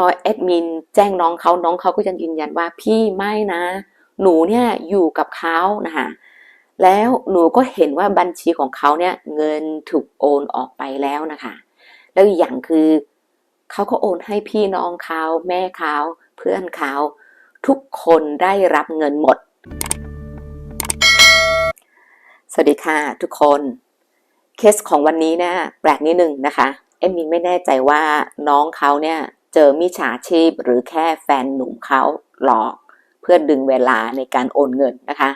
อแอดมินแจ้งน้องเขาน้องเขาก็ยังยืนยันว่าพี่ไม่นะ หนูเนี่ยอยู่กับเขานะคะแล้วหนูก็เห็นว่าบัญชีของเขาเนี่ยเงินถูกโอนออกไปแล้วนะคะ แล้วอีกอย่างคือเขาก็โอนให้พี่น้องเขาแม่เขาเพื่อนเขาทุกคนได้รับเงินหมด สวัสดีค่ะทุกคน เคสของวันนี้เนี่ยแปลกนิดนึงนะคะ เอ็มมินไม่แน่ใจว่าน้องเขาเนี่ย เจอมิจฉาชีพหรือแค่แฟนหนุ่มเขาหลอกเพื่อดึงเวลาในการโอนเงินนะคะ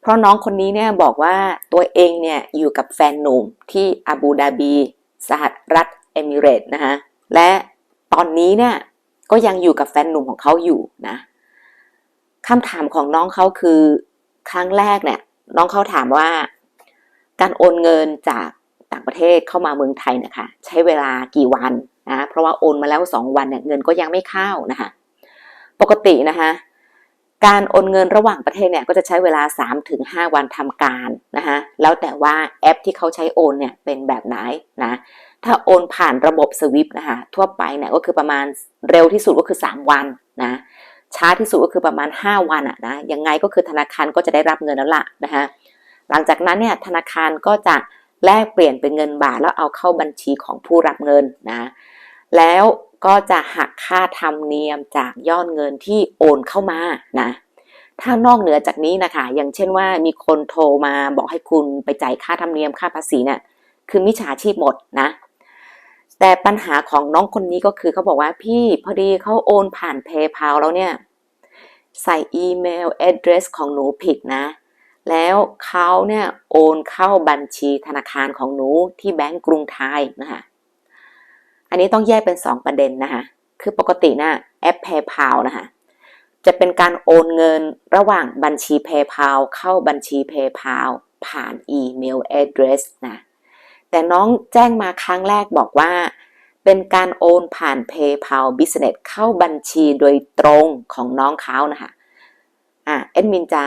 เพราะน้องคนนี้เนี่ยบอกว่าตัวเองเนี่ยอยู่กับแฟนหนุ่มที่อาบูดาบี สหรัฐเอมิเรต์นะคะและตอนนี้เนี่ยก็ยังอยู่กับแฟนหนุ่มของเขาอยู่นะคำถามของน้องเขาคือครั้งแรกเนี่ยน้องเขาถามว่าการโอนเงินจากต่างประเทศเข้ามาเมืองไทยนะคะ ใช้เวลากี่วัน นะเพราะว่าโอนมาแล้ว 2 วันเนี่ยเงินก็ยังไม่เข้านะคะปกตินะคะการโอนเงินระหว่างประเทศเนี่ยก็จะใช้เวลา 3-5 วันทำการนะคะแล้วแต่ว่าแอปที่เขาใช้โอนเนี่ยเป็นแบบไหนนะถ้าโอนผ่านระบบสวิปนะคะทั่วไปเนี่ยก็คือประมาณเร็วที่สุดก็คือ 3 วันนะช้าที่สุดก็คือประมาณ 5 วันอะนะยังไงก็คือธนาคารก็จะได้รับเงินแล้วล่ะนะคะหลังจากนั้นเนี่ยธนาคารก็จะแลกเปลี่ยนเป็นเงินบาทแล้วเอาเข้าบัญชีของผู้รับเงินนะ แล้วก็จะหักค่าธรรมเนียมจากยอดเงินที่โอนเข้ามานะถ้านอกเหนือจากนี้นะคะ อย่างเช่นว่ามีคนโทรมาบอกให้คุณไปจ่ายค่าธรรมเนียมค่าภาษีเนี่ยคือมิจฉาชีพหมดนะ แต่ปัญหาของน้องคนนี้ก็คือเขาบอกว่าพี่พอดีเขาโอนผ่าน PayPal แล้วเนี่ย ใส่อีเมล address ของหนูผิดนะ แล้วเขาเนี่ยโอนเข้าบัญชีธนาคารของหนูที่แบงก์กรุงไทยนะคะ อันนี้ต้องแยกเป็น 2 ประเด็นนะคะคือปกตินะแอป PayPal นะคะจะเป็นการโอนเงินระหว่างบัญชี PayPal เข้าบัญชี PayPal ผ่านอีเมล address นะแต่น้องแจ้งมาครั้งแรกบอกว่า เป็นการโอนผ่าน PayPal Business เข้าบัญชีโดยตรงของน้องเขานะคะอะเอ็ดมินจะ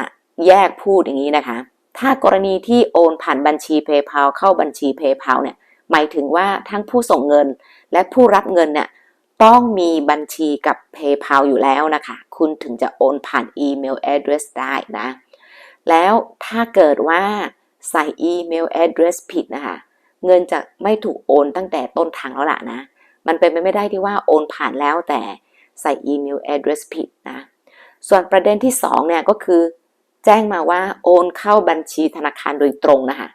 แยกพูดอย่างนี้นะคะ ถ้ากรณีที่โอนผ่านบัญชี PayPal เข้าบัญชี PayPal เนี่ยหมายถึงว่าทั้งผู้ส่งเงิน และผู้รับเงินเนี่ยต้องมีบัญชีกับ PayPal อยู่แล้วนะคะ คุณถึงจะโอนผ่านอีเมล address ได้นะ แล้วถ้าเกิดว่าใส่อีเมล address ผิดนะคะ เงินจะไม่ถูกโอนตั้งแต่ต้นทางแล้วล่ะนะ มันเป็นไปไม่ได้ที่ว่าโอนผ่านแล้วแต่ใส่อีเมล address ผิดนะ ส่วนประเด็นที่2เนี่ยก็คือ แจ้งมาว่าโอนเข้าบัญชีธนาคารโดยตรงนะคะ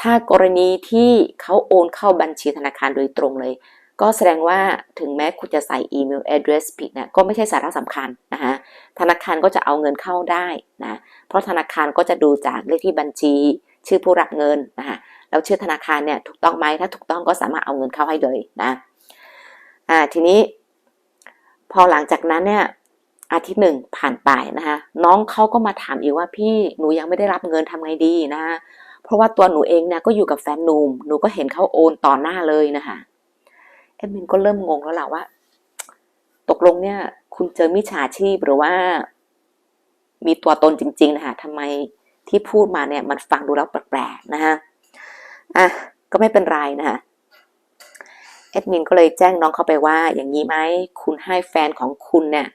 ถ้ากรณีที่เขาโอนเข้าบัญชีธนาคารโดยตรงเลย ก็แสดงว่าถึงแม้คุณจะใส่อีเมล address ผิดนะก็ไม่ใช่สาระสำคัญนะคะธนาคารก็จะเอาเงินเข้าได้นะเพราะธนาคารก็จะดูจากเลขที่บัญชี ชื่อผู้รับเงินนะคะแล้วชื่อธนาคารเนี่ยถูกต้องไหมถ้าถูกต้องก็สามารถเอาเงินเข้าให้เลยนะอ่าทีนี้ พอหลังจากนั้นเนี่ยอาทิตย์หนึ่งผ่านไปนะคะน้องเขาก็มาถามอีกว่าพี่หนูยังไม่ได้รับเงินทำไงดีนะคะเพราะว่าตัวหนูเองเนี่ยก็อยู่กับแฟนหนุ่มหนูก็เห็นเขาโอนต่อหน้าเลยนะคะ เอ็มมินก็เริ่มงงแล้วแหละว่า ตกลงเนี่ย คุณเจอมิจฉาชีพหรือว่า มีตัวตนจริง ๆ นะคะทำไมที่พูดมาเนี่ย มันฟังดูแล้วแปลกๆนะคะอะก็ไม่เป็นไรนะคะแอดมินก็เลยแจ้งน้องเขาไปว่า อย่างนี้ไหมคุณให้แฟนของคุณเนี่ย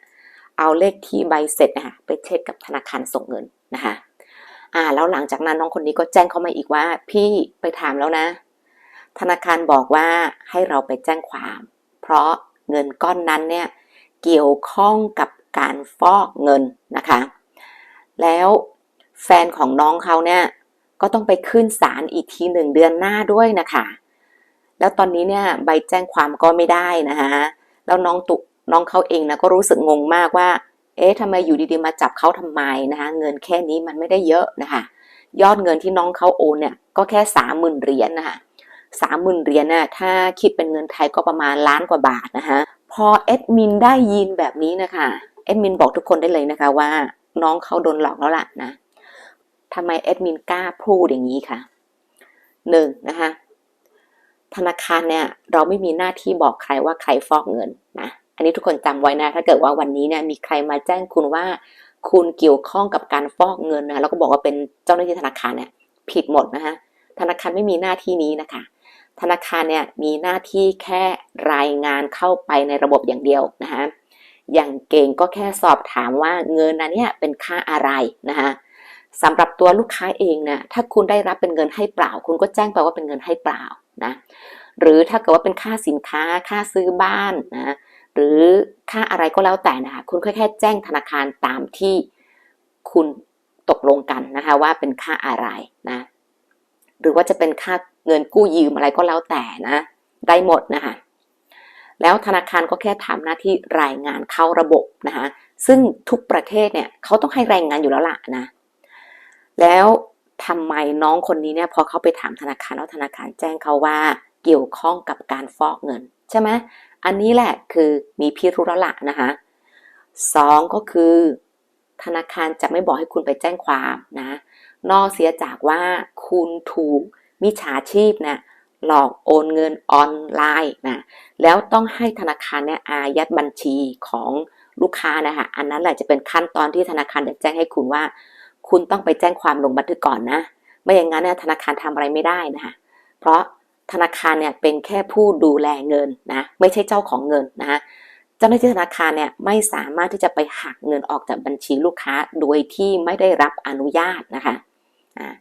เอาเลขที่ใบเสร็จนะคะไปเช็คกับธนาคารส่งเงินนะคะอ่า แล้วหลังจากนั้นน้องคนนี้ก็แจ้งเข้ามาอีกว่า พี่ไปถามแล้วนะ ธนาคารบอกว่าให้เราไปแจ้งความ เพราะเงินก้อนนั้นเนี่ยเกี่ยวข้องกับการฟอกเงินนะคะ แล้วแฟนของน้องเขาเนี่ยก็ต้องไปขึ้นศาลอีกทีหนึ่งเดือนหน้าด้วยนะคะ แล้วตอนนี้เนี่ยใบแจ้งความก็ไม่ได้นะคะแล้วน้องตุน้องเขาเองนะก็รู้สึกงงมากว่า เอ๊ะทำไมอยู่ดีๆมาจับเขาทำไมนะคะเงินแค่นี้มันไม่ได้เยอะนะคะ ยอดเงินที่น้องเขาโอนเนี่ยก็แค่สามหมื่นเหรียญนะคะ สามหมื่นเหรียญน่ะถ้าคิดเป็นเงินไทยก็ประมาณล้านกว่าบาทนะคะพอแอดมินได้ยินแบบนี้นะคะแอดมินบอกทุกคนได้เลยนะคะว่าน้องเขาโดนหลอกแล้วล่ะนะทำไมแอดมินกล้าพูดอย่างนี้คะหนึ่งนะคะธนาคารเนี่ยเราไม่มีหน้าที่บอกใครว่าใครฟอกเงินนะอันนี้ทุกคนจำไว้นะถ้าเกิดว่าวันนี้เนี่ยมีใครมาแจ้งคุณว่าคุณเกี่ยวข้องกับการฟอกเงินนะแล้วก็บอกว่าเป็นเจ้าหน้าที่ธนาคารเนี่ยผิดหมดนะคะธนาคารไม่มีหน้าที่นี้นะคะ ธนาคารเนี่ยมีหน้าที่แค่รายงานเข้าไปในระบบอย่างเดียวนะคะอย่างเก่งก็แค่สอบถามว่าเงินนั้นเนี่ยเป็นค่าอะไรนะคะสำหรับตัวลูกค้าเองเนี่ยถ้าคุณได้รับเป็นเงินให้เปล่า คุณก็แจ้งไปว่าเป็นเงินให้เปล่านะหรือถ้าเกิดว่าเป็นค่าสินค้า ค่าซื้อบ้านนะหรือค่าอะไรก็แล้วแต่นะคะคุณก็แค่แจ้งธนาคารตามที่คุณตกลงกันนะคะว่าเป็นค่าอะไรนะหรือว่าจะเป็นค่า เงินกู้ยืมอะไรก็แล้วแต่นะ ได้หมดนะคะแล้วธนาคารก็แค่ทำหน้าที่รายงานเข้าระบบนะคะซึ่งทุกประเทศเนี่ยเขาต้องให้รายงานอยู่แล้วล่ะนะ แล้วทำไมน้องคนนี้เนี่ยพอเขาไปถามธนาคารแล้วธนาคารแจ้งเขาว่าเกี่ยวข้องกับการฟอกเงิน ใช่ไหมอันนี้แหละคือมีพิรุธแล้วละนะคะสองก็คือ ธนาคารจะไม่บอกให้คุณไปแจ้งความนะ นอกเสียจากว่าคุณถูก มิจฉาชีพนะหลอกโอนเงินออนไลน์นะแล้วต้องให้ธนาคารเนี่ยอายัดบัญชีของลูกค้านะคะอันนั้นแหละจะเป็นขั้นตอนที่ธนาคารจะแจ้งให้คุณว่า คุณต้องไปแจ้งความลงบันทึกก่อนนะ ไม่อย่างนั้นเนี่ยธนาคารทำอะไรไม่ได้นะคะเพราะธนาคารเนี่ยเป็นแค่ผู้ดูแลเงินนะไม่ใช่เจ้าของเงินนะเจ้าหน้าที่ธนาคารเนี่ยไม่สามารถที่จะไปหักเงินออกจากบัญชีลูกค้าโดยที่ไม่ได้รับอนุญาตนะคะอ่า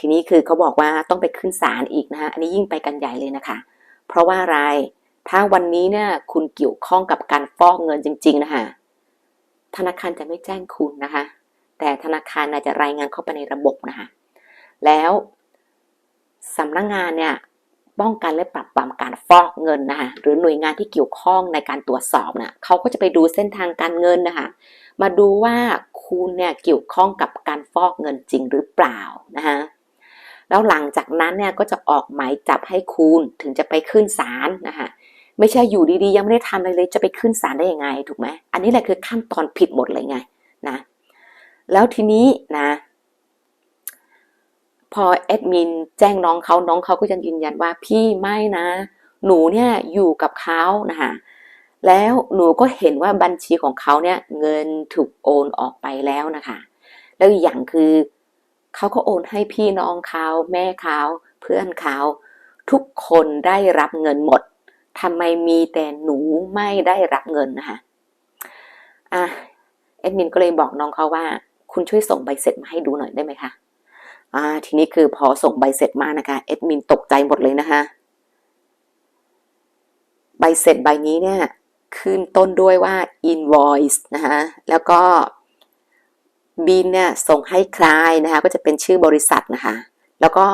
ทีนี้คือเขาบอกว่าต้องไปขึ้นศาลอีกนะคะอันนี้ยิ่งไปกันใหญ่เลยนะคะ เพราะว่าอะไร ถ้าวันนี้เนี่ยคุณเกี่ยวข้องกับการฟอกเงินจริง ๆนะคะธนาคารจะไม่แจ้งคุณนะคะ แต่ธนาคารน่าจะรายงานเข้าไปในระบบนะคะแล้วสำนักงงานเนี่ยป้องกันและปรับปรามการฟอกเงินนะคะหรือหน่วยงานที่เกี่ยวข้องในการตรวจสอบนะ่ะเขาก็จะไปดูเส้นทางการเงินนะคะมาดูว่า คุณเนี่ยเกี่ยวข้องกับการฟอกเงินจริงหรือเปล่านะคะแล้วหลังจากนั้นเนี่ยก็จะออกหมายจับให้คุณถึงจะไปขึ้นศาลนะคะไม่ใช่อยู่ดีๆ ยังไม่ได้ทำอะไรเลยจะไปขึ้นศาลได้ยังไงถูกไหมอันนี้แหละคือขั้นตอนผิดหมดเลยไงนะแล้วทีนี้นะพอแอดมินแจ้งน้องเขาน้องเขาก็ยังยืนยันว่าพี่ไม่นะ หนูเนี่ยอยู่กับเขานะคะ แล้วหนูก็เห็นว่าบัญชีของเขาเนี่ยเงินถูกโอนออกไปแล้วนะคะ แล้วอย่างคือเขาก็โอนให้พี่น้องเขาแม่เขาเพื่อนเขาทุกคนได้รับเงินหมดทำไมมีแต่หนูไม่ได้รับเงินนะคะอะแอดมินก็เลยบอกน้องเขาว่า คุณช่วยส่งใบเสร็จมาให้ดูหน่อยได้ไหมคะอ่าทีนี้คือพอส่งใบเสร็จมานะคะเอ็ดมินตกใจหมดเลยนะคะใบเสร็จใบนี้เนี่ย ขึ้นต้นด้วยว่า invoice นะคะแล้วก็บินเนี่ยส่งให้ใครนะคะก็จะเป็นชื่อบริษัทนะคะแล้วก็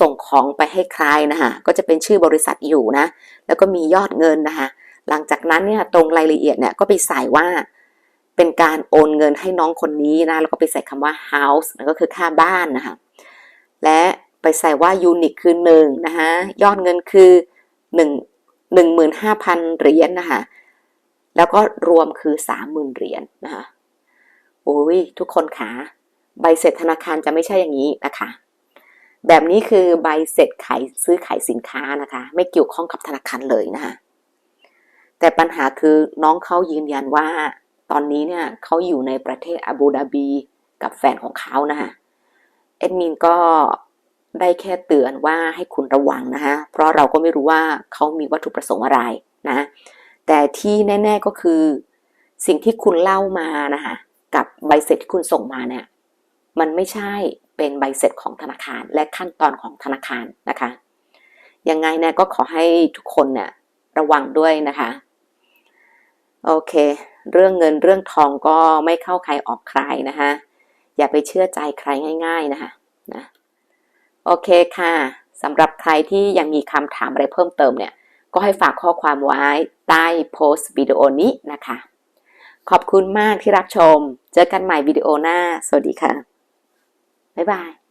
ส่งของไปให้ใครนะคะก็จะเป็นชื่อบริษัทอยู่นะ แล้วก็มียอดเงินนะคะหลังจากนั้นเนี่ยตรงรายละเอียดเนี่ยก็ไปใส่ว่าเป็นการโอนเงินให้น้องคนนี้นะแล้วก็ไปใส่คำว่า house ก็คือค่าบ้านนะคะและไปใส่ว่ายูนิคคือ1นะคะยอดเงินคือ 1 15,000 เหรียญนนะคะ แล้วก็รวมคือ30,000เหรียญนนะคะโอ้ยทุกคนคะใบเสร็จธนาคารจะไม่ใช่อย่างนี้นะคะ แบบนี้คือใบเสร็จขายซื้อขายสินค้านะคะ ไม่เกี่ยวข้องกับธนาคารเลยนะคะ แต่ปัญหาคือน้องเขายืนยันว่า ตอนนี้เนี่ยเขาอยู่ในประเทศอาบูดาบีกับแฟนของเขานะคะแอดมินก็ได้แค่เตือนว่าให้คุณระวังนะคะเพราะเราก็ไม่รู้ว่าเขามีวัตถุประสงค์อะไรนะ แต่ที่แน่ ๆก็คือ สิ่งที่คุณเล่ามานะคะกับใบเสร็จที่คุณส่งมาเนี่ยมันไม่ใช่เป็นใบเสร็จของธนาคารและขั้นตอนของธนาคารนะคะยังไงเนี่ยก็ขอให้ทุกคนเนี่ยระวังด้วยนะคะโอเค เรื่องเงินเรื่องทองก็ไม่เข้าใครออกใครนะคะอย่าไปเชื่อใจใครง่าย ๆนะคะนะโอเคค่ะสำหรับใครที่ยังมีคำถามอะไรเพิ่มเติมเนี่ย ก็ให้ฝากข้อความไว้ใต้โพสต์วิดีโอนี้นะคะ ขอบคุณมากที่รับชม เจอกันใหม่วิดีโอหน้า สวัสดีค่ะ บ๊ายบาย